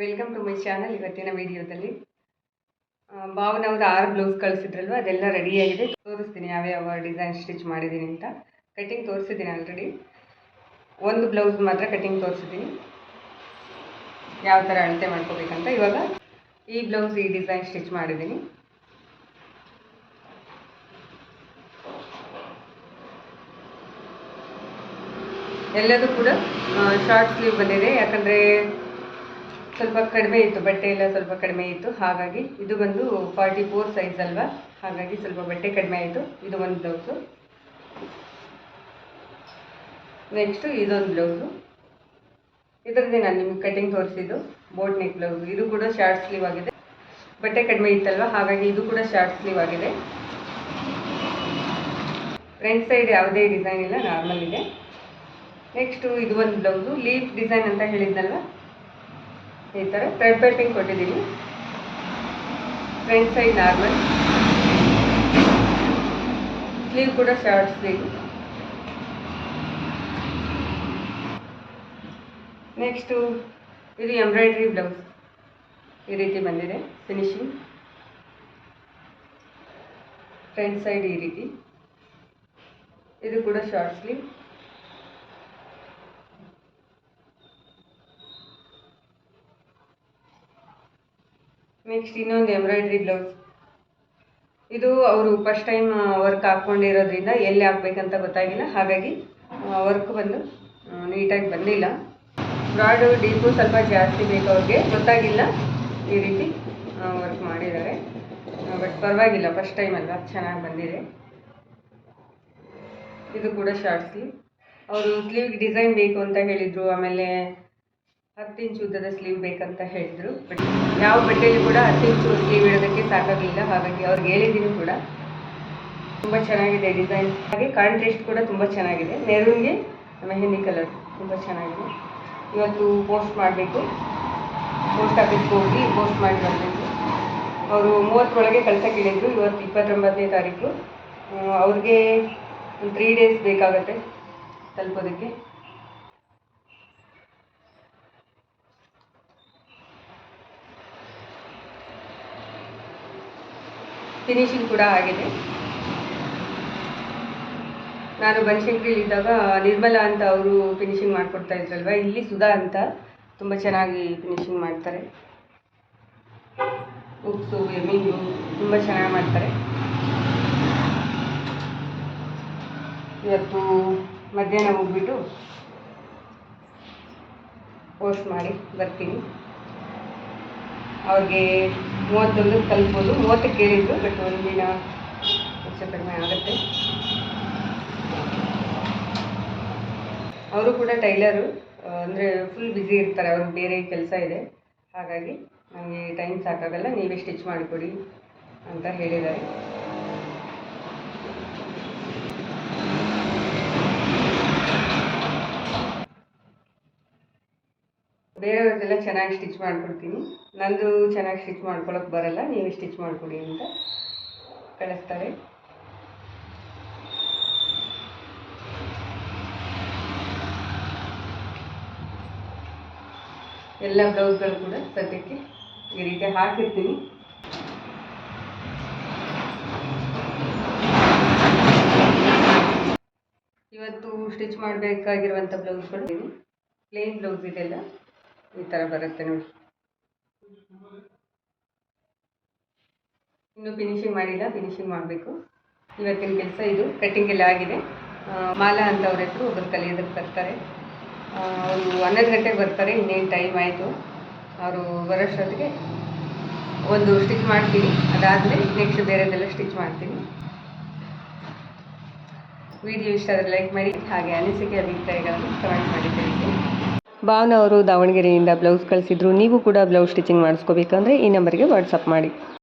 Welcome to my channel ಇವತ್ತಿನ ವಿಡಿಯೋದಲ್ಲಿ. ಭಾವನವ್ರು ಆರು ಬ್ಲೌಸ್ ಕಳಿಸಿದ್ರಲ್ವ, ಅದೆಲ್ಲ ರೆಡಿಯಾಗಿದೆ ತೋರಿಸ್ತೀನಿ ಯಾವ್ಯಾವ ಡಿಸೈನ್ ಸ್ಟಿಚ್ ಮಾಡಿದ್ದೀನಿ ಅಂತ. ಕಟಿಂಗ್ ತೋರಿಸಿದ್ದೀನಿ ಆಲ್ರೆಡಿ ಒಂದು ಬ್ಲೌಸ್ ಮಾತ್ರ ಕಟಿಂಗ್ ತೋರಿಸಿದ್ದೀನಿ. ಯಾವ ಥರ ಅಳತೆ ಮಾಡ್ಕೋಬೇಕಂತ. ಇವಾಗ ಈ ಬ್ಲೌಸ್ ಈ ಡಿಸೈನ್ ಸ್ಟಿಚ್ ಮಾಡಿದ್ದೀನಿ. ಎಲ್ಲದೂ ಕೂಡ ಶಾರ್ಟ್ ಸ್ಲೀವ್ ಬಂದಿದೆ. ಯಾಕಂದರೆ ಸ್ವಲ್ಪ ಕಡಿಮೆ ಇತ್ತು, ಬಟ್ಟೆ ಎಲ್ಲ ಸ್ವಲ್ಪ ಕಡಿಮೆ ಇತ್ತು. ಹಾಗಾಗಿ ಇದು ಬಂದು ಫಾರ್ಟಿ ಫೋರ್ ಸೈಜ್ ಅಲ್ವಾ? ಹಾಗಾಗಿ ಸ್ವಲ್ಪ ಬಟ್ಟೆ ಕಡಿಮೆ ಆಯಿತು. ಇದು ಒಂದು ಬ್ಲೌಸು ನೆಕ್ಸ್ಟು ಇದೊಂದು ಬ್ಲೌಸು ಇದರದ್ದೇ ನಾನು ನಿಮ್ಗೆ ಕಟಿಂಗ್ ತೋರಿಸಿದ್ದು ಬೋಟ್ ನೆಕ್ ಬ್ಲೌಸ್ ಇದು ಕೂಡ ಶಾರ್ಟ್ ಸ್ಲೀವ್ ಆಗಿದೆ. ಬಟ್ಟೆ ಕಡಿಮೆ ಇತ್ತಲ್ವ? ಹಾಗಾಗಿ ಇದು ಕೂಡ ಶಾರ್ಟ್ ಸ್ಲೀವ್ ಆಗಿದೆ. ಫ್ರಂಟ್ ಸೈಡ್ ಯಾವುದೇ ಡಿಸೈನ್ ಇಲ್ಲ ನಾರ್ಮಲ್ ಇದೆ. ನೆಕ್ಸ್ಟು ಇದು ಒಂದು ಬ್ಲೌಸು ಲೀಫ್ ಡಿಸೈನ್ ಅಂತ ಹೇಳಿದ್ನಲ್ವ? ಈ ಥರ ಥ್ರೆಡ್ ಪೈಪಿಂಗ್ ಕೊಟ್ಟಿದ್ದೀನಿ. ಫ್ರಂಟ್ ಸೈಡ್ ನಾರ್ಮಲ್ ಸ್ಲೀವ್ ಕೂಡ ಶಾರ್ಟ್ ಸ್ಲೀವ್ ನೆಕ್ಸ್ಟು ಇದು ಎಂಬ್ರಾಯ್ಡ್ರಿ ಬ್ಲೌಸ್ ಈ ರೀತಿ ಬಂದಿದೆ ಫಿನಿಶಿಂಗ್ ಫ್ರಂಟ್ ಸೈಡ್ ಈ ರೀತಿ. ಇದು ಕೂಡ ಶಾರ್ಟ್ ಸ್ಲೀವ್ ನೆಕ್ಸ್ಟ್ ಇನ್ನೊಂದು ಎಂಬ್ರಾಯ್ಡ್ರಿ ಬ್ಲೌಸ್. ಇದು ಅವರು ಫಸ್ಟ್ ಟೈಮ್ ವರ್ಕ್ ಹಾಕ್ಕೊಂಡಿರೋದ್ರಿಂದ ಎಲ್ಲಿ ಹಾಕ್ಬೇಕಂತ ಗೊತ್ತಾಗಿಲ್ಲ. ಹಾಗಾಗಿ ವರ್ಕ್ ಬಂದು ನೀಟಾಗಿ ಬಂದಿಲ್ಲ. ಬ್ರಾಡು ಡೀಪು ಸ್ವಲ್ಪ ಜಾಸ್ತಿ ಬೇಕು ಅವ್ರಿಗೆ. ಗೊತ್ತಾಗಿಲ್ಲ ಈ ರೀತಿ ವರ್ಕ್ ಮಾಡಿದ್ದಾರೆ. ಬಟ್ ಪರವಾಗಿಲ್ಲ ಫಸ್ಟ್ ಟೈಮ್ ಅಲ್ವಾ? ಚೆನ್ನಾಗಿ ಬಂದಿದೆ. ಇದು ಕೂಡ ಶಾರ್ಟ್ ಸ್ಲೀವ್ ಅವರು ಸ್ಲೀವ್ಗೆ ಡಿಸೈನ್ ಬೇಕು ಅಂತ ಹೇಳಿದರು. ಆಮೇಲೆ ಹತ್ತು ಇಂಚು ಉದ್ದದ ಸ್ಲೀವ್ ಬೇಕಂತ ಹೇಳಿದ್ರು ಬಟ್ ಯಾವ ಬಟ್ಟೆಯಲ್ಲಿ ಕೂಡ ಹತ್ತು ಇಂಚು ಸ್ಲೀವ್ ಇಡೋದಕ್ಕೆ ಸಾಕಾಗಲಿಲ್ಲ, ಹಾಗಾಗಿ ಅವ್ರಿಗೆ ಹೇಳಿದ್ದೀನಿ ಕೂಡ ತುಂಬ ಚೆನ್ನಾಗಿದೆ ಡಿಸೈನ್ ಹಾಗೆ ಕಾಂಟ್ರೆಸ್ಟ್ ಕೂಡ ತುಂಬ ಚೆನ್ನಾಗಿದೆ. ಮೆರೂನ್ಗೆ ಮೆಹಂದಿ ಕಲರ್ ತುಂಬ ಚೆನ್ನಾಗಿದೆ. ಇವತ್ತು ಪೋಸ್ಟ್ ಮಾಡಬೇಕು. ಪೋಸ್ಟ್ ಆಫೀಸ್ಗೆ ಹೋಗಿ ಪೋಸ್ಟ್ ಮಾಡಿ ಬರಬೇಕು. ಅವರು ಮೂವತ್ತರೊಳಗೆ ಕಳ್ಸಕ್ಕೆ ಹೇಳಿದರು, ಇವತ್ತು ಇಪ್ಪತ್ತೊಂಬತ್ತನೇ ತಾರೀಕು. ಅವ್ರಿಗೆ ತ್ರೀ ಡೇಸ್ ಬೇಕಾಗತ್ತೆ ತಲುಪೋದಕ್ಕೆ. ಫಿನಿಶಿಂಗ್ ಕೂಡ ಆಗಿದೆ. ನಾನು ಬನಶಂಕರಿಲಿದ್ದಾಗ ನಿರ್ಮಲಾ ಅಂತ ಅವರು ಫಿನಿಶಿಂಗ್ ಮಾಡಿಕೊಡ್ತಾ ಇದ್ರಲ್ವ? ಇಲ್ಲಿ ಸುಧಾ ಅಂತ. ತುಂಬ ಚೆನ್ನಾಗಿ ಫಿನಿಶಿಂಗ್ ಮಾಡ್ತಾರೆ. ಉಪ್ಸು, ಎಮ್ಮಿಂಗು ತುಂಬ ಚೆನ್ನಾಗಿ ಮಾಡ್ತಾರೆ. ಇವತ್ತು ಮಧ್ಯಾಹ್ನ ಹೋಗ್ಬಿಟ್ಟು ಪೋಸ್ಟ್ ಮಾಡಿ ಬರ್ತೀನಿ. ಅವ್ರಿಗೆ ಮೂವತ್ತೊಂದು ತಲುಪ್ಬೋದು ಮೂವತ್ತಕ್ಕೆ ಕೇಳಿದ್ರು ಬಟ್ ಒಂದಿನ ಹೆಚ್ಚು ಕಡಿಮೆ ಆಗುತ್ತೆ. ಅವರು ಕೂಡ ಟೈಲರು ಅಂದರೆ ಫುಲ್ ಬ್ಯುಸಿ ಇರ್ತಾರೆ, ಅವ್ರಿಗೆ ಬೇರೆ ಕೆಲಸ ಇದೆ. ಹಾಗಾಗಿ ನನಗೆ ಟೈಮ್ ಸಾಕಾಗಲ್ಲ, ನೀವೇ ಸ್ಟಿಚ್ ಮಾಡಿಕೊಡಿ ಅಂತ ಹೇಳಿದ್ದಾರೆ. ಬೇರೆಯವ್ರದ್ದೆಲ್ಲ ಚೆನ್ನಾಗಿ ಸ್ಟಿಚ್ ಮಾಡಿಕೊಡ್ತೀನಿ. ನಂದು ಚೆನ್ನಾಗಿ ಸ್ಟಿಚ್ ಮಾಡ್ಕೊಳಕ್ಕೆ ಬರಲ್ಲ, ನೀವು ಸ್ಟಿಚ್ ಮಾಡಿಕೊಡಿ ಅಂತ ಕಳಿಸ್ತಾರೆ. ಎಲ್ಲ ಬ್ಲೌಸ್ಗಳು ಕೂಡ ಸದ್ಯಕ್ಕೆ ಈ ರೀತಿ ಹಾಕಿರ್ತೀನಿ. ಇವತ್ತು ಸ್ಟಿಚ್ ಮಾಡಬೇಕಾಗಿರುವಂಥ ಬ್ಲೌಸ್ಗಳು ಪ್ಲೇನ್ ಬ್ಲೌಸ್ ಇದೆಲ್ಲ. ಈ ಥರ ಬರುತ್ತೆ ನೋಡಿ. ಇನ್ನು ಫಿನಿಶಿಂಗ್ ಮಾಡಿಲ್ಲ ಫಿನಿಶಿಂಗ್ ಮಾಡಬೇಕು. ಇವತ್ತಿನ ಕೆಲಸ ಇದು ಕಟ್ಟಿಂಗ್ ಎಲ್ಲ ಆಗಿದೆ. ಮಾಲಾ ಅಂತ ಅವ್ರ ಹೆಸರು ಒಬ್ಬರು ಕಲಿಯೋದಕ್ಕೆ ಬರ್ತಾರೆ. ಅವರು ಹನ್ನೊಂದು ಗಂಟೆಗೆ ಬರ್ತಾರೆ, ಇನ್ನೇನು ಟೈಮ್ ಆಯಿತು. ಅವರು ಬರೋಷ್ಟೊತ್ತಿಗೆ ಒಂದು ಸ್ಟಿಚ್ ಮಾಡ್ತೀನಿ. ಅದಾದಮೇಲೆ ನೆಕ್ಸ್ಟ್ ಬೇರೆದೆಲ್ಲ ಸ್ಟಿಚ್ ಮಾಡ್ತೀನಿ. ವಿಡಿಯೋ ಇಷ್ಟ ಆದರೆ ಲೈಕ್ ಮಾಡಿ, ಹಾಗೆ ಅನಿಸಿಕೆ, ಅಭಿಪ್ರಾಯಗಳನ್ನು ಕಮೆಂಟ್ ಮಾಡಿ ತಿಳಿಸಿ. ಭಾವನ ಅವರು ದಾವಣಗೆರೆಯಿಂದ ಬ್ಲೌಸ್ ಕಳಿಸಿದ್ರು. ನೀವು ಕೂಡ ಬ್ಲೌಸ್ ಸ್ಟಿಚಿಂಗ್ ಮಾಡಿಸ್ಕೋಬೇಕಂದ್ರೆ ಈ ನಂಬರ್ಗೆ ವಾಟ್ಸಪ್ ಮಾಡಿ.